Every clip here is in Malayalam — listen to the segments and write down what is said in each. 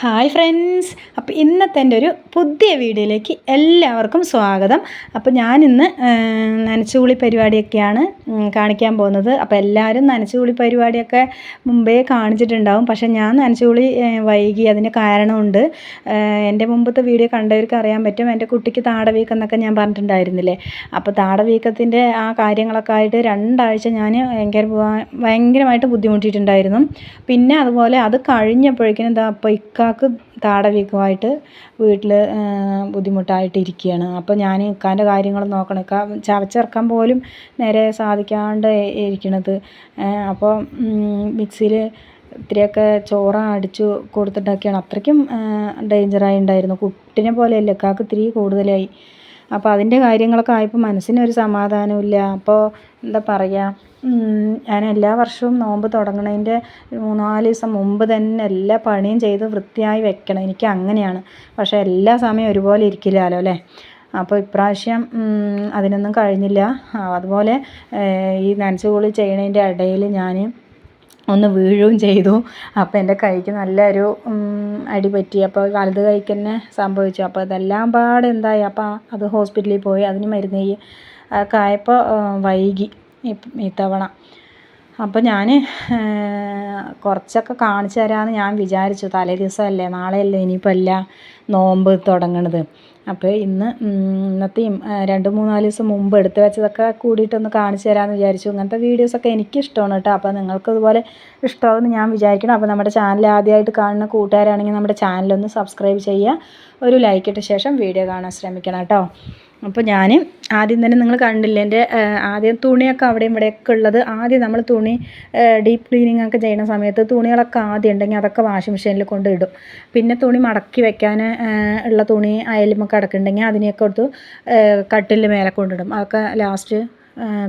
ഹായ് ഫ്രണ്ട്സ് അപ്പോൾ ഇന്നത്തെ എന്റെ ഒരു പുതിയ വീഡിയോയിലേക്ക് എല്ലാവർക്കും സ്വാഗതം. അപ്പോൾ ഞാനിന്ന് നനച്ചുകുളി പരിപാടിയൊക്കെയാണ് കാണിക്കാൻ പോകുന്നത്. അപ്പോൾ എല്ലാവരും നനച്ചുകുളി പരിപാടിയൊക്കെ മുമ്പേ കാണിച്ചിട്ടുണ്ടാവും. പക്ഷേ ഞാൻ നനച്ചുകുളി വൈകി അതിന് കാരണമുണ്ട്. എന്റെ മുമ്പത്തെ വീഡിയോ കണ്ടവർക്ക് അറിയാൻ പറ്റും. എന്റെ കുട്ടിക്ക് താടവീക്കം എന്നൊക്കെ ഞാൻ പറഞ്ഞിട്ടുണ്ടായിരുന്നില്ലേ? അപ്പോൾ താടവീക്കത്തിന്റെ ആ കാര്യങ്ങളൊക്കെ ആയിട്ട് രണ്ടാഴ്ച ഞാൻ ഭയങ്കര ഭയങ്കരമായിട്ട് ബുദ്ധിമുട്ടിയിട്ടുണ്ടായിരുന്നു. പിന്നെ അതുപോലെ അത് കഴിഞ്ഞപ്പോഴേക്കും എന്താ അപ്പോൾ ഇക്കാക്ക് താടവീക്കമായിട്ട് വീട്ടിൽ ബുദ്ധിമുട്ടായിട്ട് ഇരിക്കുകയാണ് അപ്പോൾ ഞാൻ ഇക്കാന്റെ കാര്യങ്ങൾ നോക്കണം. ഇക്ക ചവച്ചിറക്കാൻ പോലും നേരെ സാധിക്കാണ്ട് ഇരിക്കണത്. അപ്പോൾ മിക്സിയിൽ ഇത്തിരിയൊക്കെ ചോറ് അടിച്ചു കൊടുത്തിട്ടൊക്കെയാണ്. അത്രയ്ക്കും ഡേഞ്ചറായി ഉണ്ടായിരുന്നു. കുട്ടിനെ പോലെയല്ല ഇക്കാക്ക് ഇത്തിരി കൂടുതലായി. അപ്പോൾ അതിന്റെ കാര്യങ്ങളൊക്കെ ആയപ്പോൾ മനസ്സിനൊരു സമാധാനമില്ല അപ്പോൾ എന്താ പറയുക ഞാൻ എല്ലാ വർഷവും നോമ്പ് തുടങ്ങണതിന്റെ മൂന്നാൽ ദിവസം മുമ്പ് തന്നെ എല്ലാ പണിയും ചെയ്ത് വൃത്തിയായി വെക്കണം. എനിക്ക് അങ്ങനെയാണ്. പക്ഷേ എല്ലാ സമയം ഒരുപോലെ ഇരിക്കില്ലല്ലോ അല്ലേ? അപ്പോൾ ഇപ്രാവശ്യം അതിനൊന്നും കഴിഞ്ഞില്ല. അതുപോലെ ഈ നനച്ച് നനച്ചുകുളി ചെയ്യണതിന്റെ ഇടയിൽ ഞാൻ ഒന്ന് വീഴുകയും ചെയ്തു. അപ്പോൾ എന്റെ കൈക്ക് നല്ലൊരു അടി പറ്റി. അപ്പോൾ വലത് കൈക്ക് തന്നെ സംഭവിച്ചു. അപ്പോൾ അതെല്ലാം പാടെ എന്തായി? അപ്പോൾ അത് ഹോസ്പിറ്റലിൽ പോയി. അതിന് മരുന്ന് ചെയ്യും ആയപ്പോൾ വൈകി. ഇത്തവണ അപ്പോൾ ഞാൻ കുറച്ചൊക്കെ കാണിച്ചു തരാമെന്ന് ഞാൻ വിചാരിച്ചു. തലേ ദിവസമല്ലേ നാളെയല്ലേ ഇനിയിപ്പോൾ അല്ല നോമ്പ് തുടങ്ങണത്. അപ്പോൾ ഇന്ന് ഇന്നത്തെയും രണ്ട് മൂന്നാൽ ദിവസം മുമ്പ് എടുത്ത് വെച്ചതൊക്കെ കൂടിയിട്ടൊന്ന് കാണിച്ചു തരാമെന്ന് വിചാരിച്ചു. ഇങ്ങനത്തെ വീഡിയോസൊക്കെ എനിക്കിഷ്ടമാണ് കേട്ടോ. അപ്പോൾ നിങ്ങൾക്ക് ഇതുപോലെ ഞാൻ വിചാരിക്കണം. അപ്പോൾ നമ്മുടെ ചാനൽ ആദ്യമായിട്ട് കാണുന്ന കൂട്ടുകാരാണെങ്കിൽ നമ്മുടെ ചാനലൊന്ന് സബ്സ്ക്രൈബ് ചെയ്യുക. ഒരു ലൈക്ക് ഇട്ട ശേഷം വീഡിയോ കാണാൻ ശ്രമിക്കണം കേട്ടോ. അപ്പോൾ ഞാൻ ആദ്യം തന്നെ നിങ്ങൾ കണ്ടില്ലേ എന്റെ ആദ്യം തുണിയൊക്കെ അവിടെയും ഇവിടെയൊക്കെ ഉള്ളത്. ആദ്യം നമ്മൾ തുണി ഡീപ്പ് ക്ലീനിങ് ഒക്കെ ചെയ്യുന്ന സമയത്ത് തുണികളൊക്കെ ആദ്യം ഉണ്ടെങ്കിൽ അതൊക്കെ വാഷിംഗ് മെഷീനിൽ കൊണ്ട് ഇടും. പിന്നെ തുണി മടക്കി വെക്കാൻ ഉള്ള തുണി അയലുമൊക്കെ അടക്കുന്നുണ്ടെങ്കിൽ അതിനെയൊക്കെ എടുത്ത് കട്ടിലിൽ മേലെ കൊണ്ടിടും അതൊക്കെ ലാസ്റ്റ്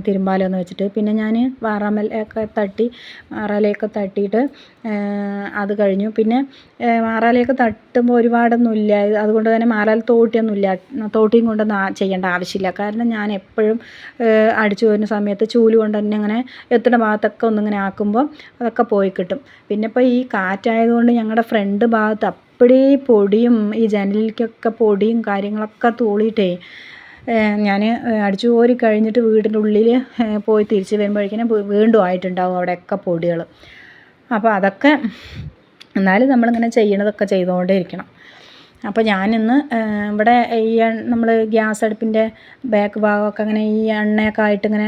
തിരുമ്പാലൊന്ന് വെച്ചിട്ട്. പിന്നെ ഞാൻ വാറാമലയൊക്കെ തട്ടി മാറാലയൊക്കെ തട്ടിയിട്ട് അത് കഴിഞ്ഞു. പിന്നെ മാറാലയൊക്കെ തട്ടുമ്പോൾ ഒരുപാടൊന്നുമില്ല അതുകൊണ്ട് തന്നെ മാറാല തോട്ടിയൊന്നുമില്ല തോട്ടിയും കൊണ്ടൊന്നും ചെയ്യേണ്ട ആവശ്യമില്ല. കാരണം ഞാൻ എപ്പോഴും അടിച്ചു വരുന്ന സമയത്ത് ചൂൽ കൊണ്ട് തന്നെ ഇങ്ങനെ എത്തുന്ന ഭാഗത്തൊക്കെ ഒന്നിങ്ങനെ ആക്കുമ്പോൾ അതൊക്കെ പോയി കിട്ടും. പിന്നെ ഇപ്പോൾ ഈ കാറ്റായതുകൊണ്ട് ഞങ്ങളുടെ ഫ്രണ്ട് ഭാഗത്ത് അപ്പടി പൊടിയും ഈ ജനലിലേക്കൊക്കെ പൊടിയും കാര്യങ്ങളൊക്കെ തൂളിയിട്ടേ ഞാൻ അടിച്ചു കോരി കഴിഞ്ഞിട്ട് വീടിന്റെ ഉള്ളിൽ പോയി തിരിച്ച് വരുമ്പോഴേക്കിനും വീണ്ടും ആയിട്ടുണ്ടാവും അവിടെയൊക്കെ പൊടികൾ അപ്പോൾ അതൊക്കെ എന്നാലും നമ്മളിങ്ങനെ ചെയ്യണതൊക്കെ ചെയ്തുകൊണ്ടേ ഇരിക്കണം അപ്പോൾ ഞാനിന്ന് ഇവിടെ ഈ നമ്മൾ ഗ്യാസ് അടുപ്പിന്റെ ബാക്ക് ഭാഗമൊക്കെ അങ്ങനെ ഈ എണ്ണയൊക്കെ ആയിട്ട് ഇങ്ങനെ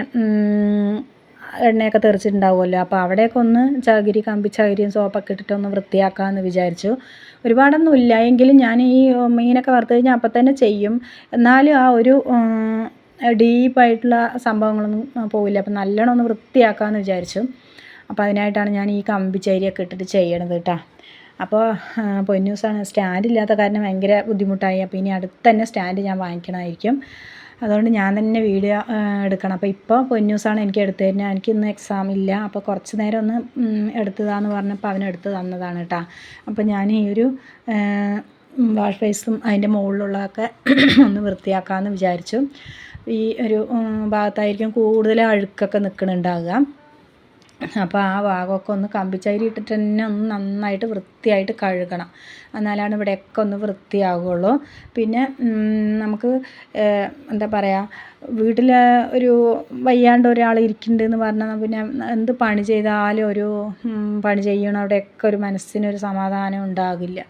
എണ്ണയൊക്കെ തെറിച്ചിട്ടുണ്ടാവുമല്ലോ. അപ്പോൾ അവിടെയൊക്കെ ഒന്ന് ചകിരി കമ്പി ചകിരിയും സോപ്പൊക്കെ ഇട്ടിട്ടൊന്ന് വൃത്തിയാക്കാമെന്ന് വിചാരിച്ചു. ഒരുപാടൊന്നും ഇല്ല എങ്കിലും ഞാൻ ഈ മീനൊക്കെ വറുത്ത് കഴിഞ്ഞാൽ അപ്പം തന്നെ ചെയ്യും. എന്നാലും ആ ഒരു ഡീപ്പായിട്ടുള്ള സംഭവങ്ങളൊന്നും പോവില്ല. അപ്പം നല്ലോണം ഒന്ന് വൃത്തിയാക്കാമെന്ന് വിചാരിച്ചു. അപ്പോൾ അതിനായിട്ടാണ് ഞാൻ ഈ കമ്പിച്ചേരിയൊക്കെ ഇട്ടിട്ട് ചെയ്യണത് കേട്ടോ അപ്പോൾ പൊന്നൂസാണ് സ്റ്റാൻഡ് ഇല്ലാത്ത കാരണം ഭയങ്കര ബുദ്ധിമുട്ടായി. അപ്പോൾ ഇനി അടുത്ത് തന്നെ സ്റ്റാൻഡ് ഞാൻ വാങ്ങിക്കണമായിരിക്കും. അതുകൊണ്ട് ഞാൻ തന്നെ വീഡിയോ എടുക്കണം. അപ്പോൾ ഇപ്പോൾ പൊന്നൂസാണ് എനിക്ക് എടുത്തു തരുന്നത്. എനിക്കിന്ന് എക്സാം ഇല്ല. അപ്പോൾ കുറച്ച് നേരം ഒന്ന് എടുത്തതാന്ന് പറഞ്ഞപ്പോൾ അവൻ എടുത്ത് തന്നതാണ് കേട്ടോ അപ്പോൾ ഞാൻ ഈ ഒരു വാഷ് ബേസും അതിന്റെ മുകളിലുള്ളതൊക്കെ ഒന്ന് വൃത്തിയാക്കാമെന്ന് വിചാരിച്ചു. ഈ ഒരു ഭാഗത്തായിരിക്കും കൂടുതൽ അഴുക്കൊക്കെ നിൽക്കുന്നുണ്ടാവുക അപ്പോൾ ആ ഭാഗമൊക്കെ ഒന്ന് കമ്പിച്ചൈരി ഇട്ടിട്ട് തന്നെ ഒന്ന് നന്നായിട്ട് വൃത്തിയായിട്ട് കഴുകണം. എന്നാലാണ് ഇവിടെയൊക്കെ ഒന്ന് വൃത്തിയാവുകയുള്ളൂ പിന്നെ നമുക്ക് എന്താ പറയുക വീട്ടിൽ ഒരു വയ്യാണ്ട് ഒരാൾ ഇരിക്കുന്നുണ്ടെന്ന് പറഞ്ഞാൽ പിന്നെ എന്ത് പണി ചെയ്താലും ഒരു പണി ചെയ്യണം. അവിടെയൊക്കെ ഒരു മനസ്സിനൊരു സമാധാനം ഉണ്ടാകില്ല.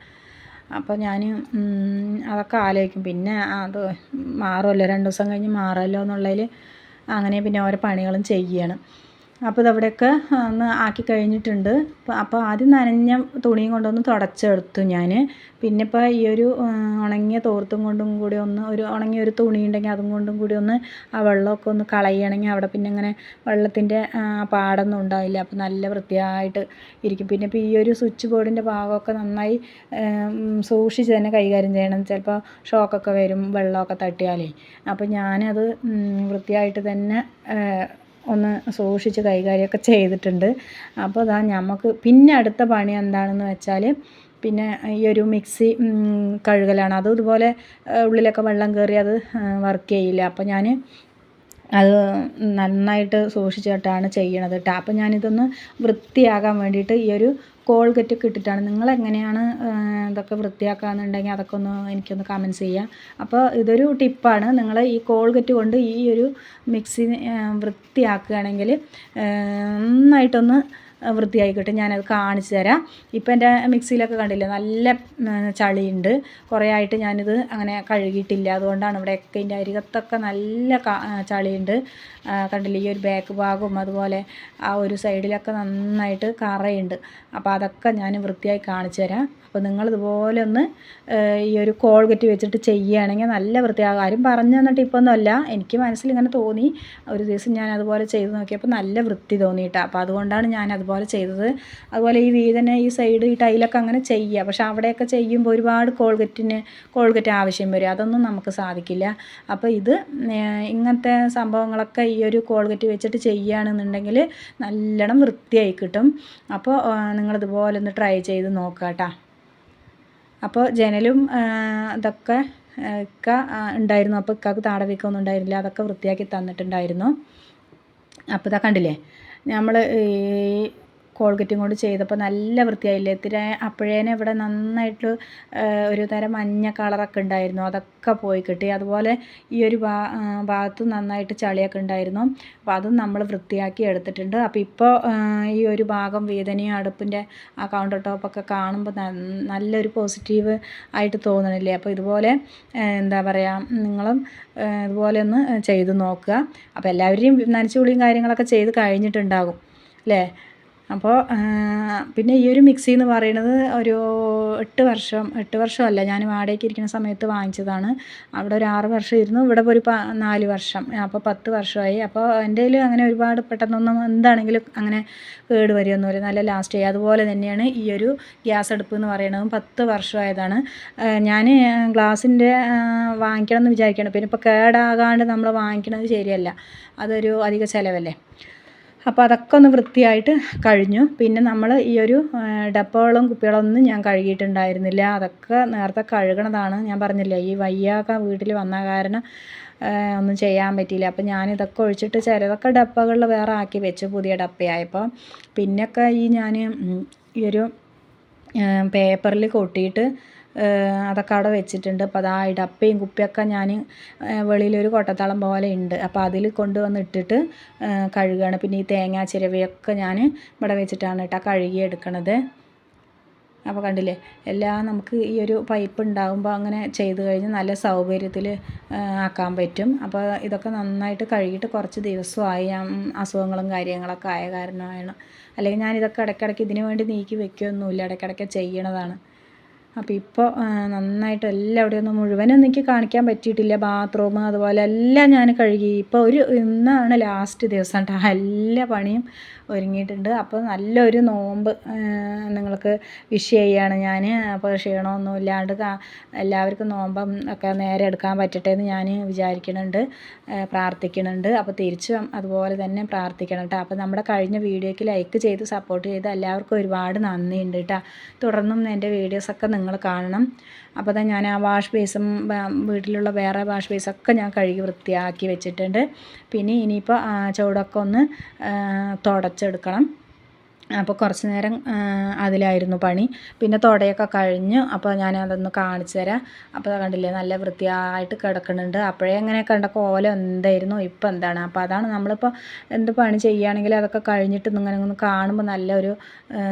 അപ്പോൾ ഞാൻ അതൊക്കെ ആലോചിക്കും. പിന്നെ അത് മാറുമല്ലോ രണ്ട് ദിവസം കഴിഞ്ഞ് മാറുമല്ലോ എന്നുള്ളതിൽ അങ്ങനെ പിന്നെ ഓരോ പണികളും ചെയ്യണം. അപ്പോൾ ഇതവിടെയൊക്കെ ഒന്ന് ആക്കി കഴിഞ്ഞിട്ടുണ്ട്. അപ്പോൾ ആദ്യം നനഞ്ഞ തുണിയും കൊണ്ടൊന്ന് തുടച്ചെടുത്തു ഞാൻ പിന്നെ ഇപ്പോൾ ഈ ഒരു ഉണങ്ങിയ തോർത്തും കൊണ്ടും കൂടി ഒന്ന് ഒരു ഉണങ്ങിയ ഒരു തുണി ഉണ്ടെങ്കിൽ അതും കൊണ്ടും കൂടി ഒന്ന് ആ വെള്ളമൊക്കെ ഒന്ന് കളയണമെങ്കിൽ അവിടെ പിന്നെ ഇങ്ങനെ വെള്ളത്തിന്റെ പാടൊന്നും ഉണ്ടാവില്ല. അപ്പോൾ നല്ല വൃത്തിയായിട്ട് ഇരിക്കും. പിന്നെ ഇപ്പോൾ ഈ ഒരു സ്വിച്ച് ബോർഡിന്റെ ഭാഗമൊക്കെ നന്നായി സൂക്ഷിച്ച് തന്നെ കൈകാര്യം ചെയ്യണം. ചിലപ്പോൾ ഷോക്കൊക്കെ വരും വെള്ളമൊക്കെ തട്ടിയാലേ. അപ്പോൾ ഞാനത് വൃത്തിയായിട്ട് തന്നെ ഒന്ന് സൂക്ഷിച്ച് കൈകാര്യമൊക്കെ ചെയ്തിട്ടുണ്ട്. അപ്പോൾ അതാ നമുക്ക് പിന്നെ അടുത്ത പണി എന്താണെന്ന് വെച്ചാൽ പിന്നെ ഈ ഒരു മിക്സി കഴുകലാണ്. അതും ഇതുപോലെ ഉള്ളിലൊക്കെ വെള്ളം കയറി അത് വർക്ക് ചെയ്യില്ല. അപ്പോൾ ഞാൻ അത് നന്നായിട്ട് സൂക്ഷിച്ചിട്ടാണ് ചെയ്യണത് കേട്ടോ അപ്പോൾ ഞാനിതൊന്ന് വൃത്തിയാകാൻ വേണ്ടിയിട്ട് ഈ ഒരു കോൾഗറ്റ് ഒക്കെ ഇട്ടിട്ടാണ്. നിങ്ങൾ എങ്ങനെയാണ് ഇതൊക്കെ വൃത്തിയാക്കാന്നുണ്ടെങ്കിൽ അതൊക്കെ ഒന്ന് എനിക്കൊന്ന് കമൻസ് ചെയ്യുക അപ്പോൾ ഇതൊരു ടിപ്പാണ്. നിങ്ങൾ ഈ കോൾഗറ്റ് കൊണ്ട് ഈ ഒരു മിക്സി വൃത്തിയാക്കുകയാണെങ്കിൽ നന്നായിട്ടൊന്ന് വൃത്തിയായി കിട്ടും ഞാനത് കാണിച്ചു തരാം. ഇപ്പം എന്റെ മിക്സിയിലൊക്കെ കണ്ടില്ല നല്ല ചളിയുണ്ട്. കുറേ ആയിട്ട് ഞാനിത് അങ്ങനെ കഴുകിയിട്ടില്ല. അതുകൊണ്ടാണ് ഇവിടെയൊക്കെ ഇതിന്റെ അരികത്തൊക്കെ നല്ല ചളിയുണ്ട്. കണ്ടില്ല ഈ ഒരു ബാക്ക് ഭാഗവും അതുപോലെ ആ ഒരു സൈഡിലൊക്കെ നന്നായിട്ട് കറയുണ്ട്. അപ്പോൾ അതൊക്കെ ഞാൻ വൃത്തിയായി കാണിച്ചു തരാം. അപ്പോൾ നിങ്ങളിതുപോലെ ഒന്ന് ഈ ഒരു കോൾഗറ്റ് വെച്ചിട്ട് ചെയ്യുകയാണെങ്കിൽ നല്ല വൃത്തിയാകും ആരും പറഞ്ഞു തന്നിട്ട് ഇപ്പോൾ ഒന്നുമല്ല എനിക്ക് മനസ്സിൽ ഇങ്ങനെ തോന്നി. ഒരു ദിവസം ഞാൻ അതുപോലെ ചെയ്ത് നോക്കിയപ്പോൾ നല്ല വൃത്തി തോന്നിയിട്ടാണ് അപ്പോൾ അതുകൊണ്ടാണ് ഞാൻ അതുപോലെ ചെയ്തത്. അതുപോലെ ഈ വീതന ഈ സൈഡ് ഈ ടൈലൊക്കെ അങ്ങനെ ചെയ്യുക. പക്ഷേ അവിടെയൊക്കെ ചെയ്യുമ്പോൾ ഒരുപാട് കോൾഗറ്റിന് കോൾഗറ്റ് ആവശ്യം വരും. അതൊന്നും നമുക്ക് സാധിക്കില്ല. അപ്പോൾ ഇത് ഇങ്ങനത്തെ സംഭവങ്ങളൊക്കെ ഈ ഒരു കോൾഗറ്റ് വെച്ചിട്ട് ചെയ്യുകയാണെന്നുണ്ടെങ്കിൽ നല്ലോണം വൃത്തിയായി കിട്ടും. അപ്പോൾ നിങ്ങളിതുപോലെ ഒന്ന് ട്രൈ ചെയ്ത് നോക്കുക അപ്പോൾ ജനലും ഇതൊക്കെ ഇക്ക ഉണ്ടായിരുന്നു. അപ്പോൾ ഇക്കാക്ക് താട ഉണ്ടായിരുന്നില്ല. അതൊക്കെ വൃത്തിയാക്കി തന്നിട്ടുണ്ടായിരുന്നു. അപ്പോൾ ഇതാ കണ്ടില്ലേ? നമ്മൾ ഈ കോൾഗറ്റും കൊണ്ട് ചെയ്തപ്പോൾ നല്ല വൃത്തിയായില്ലേ? ഇത്തിരി അപ്പോഴേനെ ഇവിടെ നന്നായിട്ട് ഒരു തരം മഞ്ഞ കളറൊക്കെ ഉണ്ടായിരുന്നു. അതൊക്കെ പോയി കിട്ടി. അതുപോലെ ഈ ഒരു ഭാഗത്ത് നന്നായിട്ട് ചളിയൊക്കെ ഉണ്ടായിരുന്നു. അപ്പോൾ അതും നമ്മൾ വൃത്തിയാക്കി എടുത്തിട്ടുണ്ട്. അപ്പോൾ ഇപ്പോൾ ഈ ഒരു ഭാഗം വേദനയും അടുപ്പിന്റെ ആ കൗണ്ടർ ടോപ്പൊക്കെ കാണുമ്പോൾ നല്ലൊരു പോസിറ്റീവ് ആയിട്ട് തോന്നണില്ലേ? അപ്പോൾ ഇതുപോലെ എന്താ പറയുക നിങ്ങളും ഇതുപോലെ ഒന്ന് ചെയ്ത് നോക്കുക. അപ്പോൾ എല്ലാവരെയും നനച്ചുകുളിയും കാര്യങ്ങളൊക്കെ ചെയ്ത് കഴിഞ്ഞിട്ടുണ്ടാകും. അല്ലേ? അപ്പോൾ പിന്നെ ഈ ഒരു മിക്സി എന്ന് പറയുന്നത് ഒരു എട്ട് വർഷം എട്ട് വർഷമല്ല ഞാൻ വാടകയ്ക്ക് ഇരിക്കുന്ന സമയത്ത് വാങ്ങിച്ചതാണ്. അവിടെ ഒരു ആറ് വർഷം ഇരുന്നു ഇവിടെ ഒരു നാല് വർഷം അപ്പോൾ പത്ത് വർഷമായി. അപ്പോൾ എന്റെ അങ്ങനെ ഒരുപാട് പെട്ടെന്നൊന്നും എന്താണെങ്കിലും അങ്ങനെ കേട് വരികയൊന്നുമില്ല നല്ല ലാസ്റ്റ് ആയി. അതുപോലെ തന്നെയാണ് ഈ ഒരു ഗ്യാസ് അടുപ്പ് എന്ന് പറയുന്നതും പത്ത് വർഷമായതാണ്. ഞാൻ ഗ്ലാസിന്റെ വാങ്ങിക്കണം എന്ന് വിചാരിക്കണം പിന്നെ ഇപ്പോൾ കേടാകാണ്ട് നമ്മൾ വാങ്ങിക്കണത് ശരിയല്ല. അതൊരു അധിക ചിലവല്ലേ. അപ്പോൾ അതൊക്കെ ഒന്ന് വൃത്തിയായിട്ട് കഴിഞ്ഞു. പിന്നെ നമ്മൾ ഈ ഒരു ഡപ്പകളും കുപ്പികളൊന്നും ഞാൻ കഴുകിയിട്ടുണ്ടായിരുന്നില്ല. അതൊക്കെ നേരത്തെ കഴുകണതാണ് ഞാൻ പറഞ്ഞില്ല. ഈ വയ്യാക്ക വീട്ടിൽ വന്ന കാരണം ഒന്നും ചെയ്യാൻ പറ്റിയില്ല. അപ്പോൾ ഞാനിതൊക്കെ ഒഴിച്ചിട്ട് ചിലതൊക്കെ ഡപ്പകളിൽ വേറെ ആക്കി വെച്ചു പുതിയ ഡപ്പയായപ്പോൾ പിന്നൊക്കെ ഈ ഞാൻ ഈ ഒരു പേപ്പറിൽ കൊട്ടിയിട്ട് അതൊക്കെ അവിടെ വെച്ചിട്ടുണ്ട്. അപ്പോൾ അതാ ഇടപ്പയും കുപ്പിയൊക്കെ ഞാൻ വെളിയിലൊരു കൊട്ടത്താളം പോലെ ഉണ്ട്. അപ്പോൾ അതിൽ കൊണ്ടുവന്ന് ഇട്ടിട്ട് കഴുകുകയാണ് പിന്നെ ഈ തേങ്ങ ചിരവയൊക്കെ ഞാൻ ഇവിടെ വെച്ചിട്ടാണ് കേട്ടോ കഴുകി എടുക്കണത്. അപ്പോൾ കണ്ടില്ലേ എല്ലാം നമുക്ക് ഈ ഒരു പൈപ്പ് ഉണ്ടാകുമ്പോൾ അങ്ങനെ ചെയ്ത് കഴിഞ്ഞ് നല്ല സൗകര്യത്തിൽ ആക്കാൻ പറ്റും. അപ്പോൾ ഇതൊക്കെ നന്നായിട്ട് കഴുകിയിട്ട് കുറച്ച് ദിവസമായി ഞാൻ അസുഖങ്ങളും കാര്യങ്ങളൊക്കെ ആയ കാരണമാണ്. അല്ലെങ്കിൽ ഞാൻ ഇതൊക്കെ ഇടയ്ക്കിടയ്ക്ക് ഇതിനു വേണ്ടി നീക്കി വെക്കുകയൊന്നുമില്ല ഇടയ്ക്കിടയ്ക്ക് ചെയ്യണതാണ്. അപ്പോൾ ഇപ്പോൾ നന്നായിട്ട് എല്ലാം ഒന്നും മുഴുവനും എനിക്ക് കാണിക്കാൻ പറ്റിയിട്ടില്ല. ബാത്റൂം അതുപോലെ എല്ലാം ഞാൻ കഴുകി. ഇപ്പോൾ ഒരു ഇന്നാണ് ലാസ്റ്റ് ദിവസം കേട്ടോ എല്ലാ പണിയും ഒരുങ്ങിയിട്ടുണ്ട്. അപ്പോൾ നല്ലൊരു നോമ്പ് നിങ്ങൾക്ക് വിഷ് ചെയ്യുകയാണ് ഞാൻ. അപ്പോൾ ക്ഷീണമൊന്നും ഇല്ലാണ്ട് എല്ലാവർക്കും നോമ്പം ഒക്കെ നേരെ എടുക്കാൻ പറ്റട്ടെ എന്ന് ഞാൻ വിചാരിക്കുന്നുണ്ട് പ്രാർത്ഥിക്കുന്നുണ്ട്. അപ്പോൾ തിരിച്ചും അതുപോലെ തന്നെ പ്രാർത്ഥിക്കണം കേട്ടോ. അപ്പോൾ നമ്മുടെ കഴിഞ്ഞ വീഡിയോയ്ക്ക് ലൈക്ക് ചെയ്ത് സപ്പോർട്ട് ചെയ്ത് എല്ലാവർക്കും ഒരുപാട് നന്ദിയുണ്ട് കേട്ടോ. തുടർന്നും എന്റെ വീഡിയോസൊക്കെ നിങ്ങൾ കാണണം. അപ്പോൾ തന്നെ ഞാൻ ആ വാഷ് ബേസും വീട്ടിലുള്ള വേറെ വാഷ് ബേസൊക്കെ ഞാൻ കഴുകി വൃത്തിയാക്കി വെച്ചിട്ടുണ്ട്. പിന്നെ ഇനിയിപ്പോൾ ചുവടൊക്കെ ഒന്ന് തുടച്ചെടുക്കണം അപ്പോൾ കുറച്ച് നേരം അതിലായിരുന്നു പണി. പിന്നെ തുടയൊക്കെ കഴിഞ്ഞു അപ്പോൾ ഞാൻ അതൊന്ന് കാണിച്ചു തരാം. അപ്പോൾ കണ്ടില്ലേ നല്ല വൃത്തിയായിട്ട് കിടക്കുന്നുണ്ട്. അപ്പോഴേ അങ്ങനെ കണ്ട കോലം എന്തായിരുന്നു ഇപ്പം എന്താണ്? അപ്പോൾ അതാണ് നമ്മളിപ്പോൾ എന്ത് പണി ചെയ്യുകയാണെങ്കിലും അതൊക്കെ കഴിഞ്ഞിട്ട് ഇങ്ങനെ ഒന്ന് കാണുമ്പോൾ നല്ലൊരു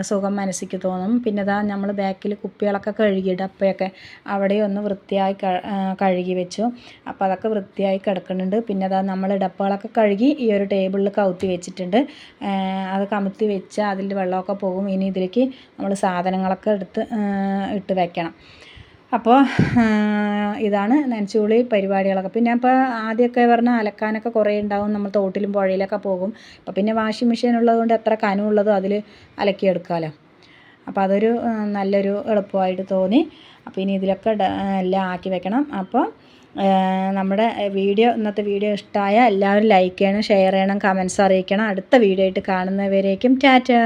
സുഖം മനസ്സിക്ക് തോന്നും. പിന്നെ ഇതാ നമ്മൾ ബാക്കിൽ കുപ്പികളൊക്കെ കഴുകിയിട്ട് അപ്പോഴൊക്കെ അവിടെ ഒന്ന് വൃത്തിയായി കഴുകി വെച്ചു. അപ്പോൾ അതൊക്കെ വൃത്തിയായി കിടക്കുന്നുണ്ട്. പിന്നെ അതാ നമ്മൾ ഡപ്പകളൊക്കെ കഴുകി ഈ ഒരു ടേബിളിൽ കൗത്തി വെച്ചിട്ടുണ്ട്. അത് കമുത്തി വെച്ച് അതിൽ വെള്ളമൊക്കെ പോകും. ഇനി ഇതിലേക്ക് നമ്മൾ സാധനങ്ങളൊക്കെ എടുത്ത് ഇട്ട് വെക്കണം. അപ്പോൾ ഇതാണ് നനച്ചുകുളി പരിപാടികളൊക്കെ. പിന്നെ അപ്പോൾ ആദ്യമൊക്കെ പറഞ്ഞാൽ അലക്കാനൊക്കെ കുറേ ഉണ്ടാവും. നമ്മൾ തോട്ടിലും പുഴയിലൊക്കെ പോകും. അപ്പോൾ പിന്നെ വാഷിംഗ് മെഷീൻ ഉള്ളതുകൊണ്ട് എത്ര കനമുള്ളതോ അതിൽ അലക്കിയെടുക്കാമല്ലോ അപ്പോൾ അതൊരു നല്ലൊരു എളുപ്പമായിട്ട് തോന്നി. അപ്പോൾ ഇനി ഇതിലൊക്കെ എല്ലാം ആക്കി വെക്കണം. അപ്പോൾ നമ്മുടെ വീഡിയോ ഇന്നത്തെ വീഡിയോ ഇഷ്ടമായ എല്ലാവരും ലൈക്ക് ചെയ്യണം ഷെയർ ചെയ്യണം കമൻസ് അറിയിക്കണം. അടുത്ത വീഡിയോ ആയിട്ട് കാണുന്നവരേക്കും ടാറ്റാ.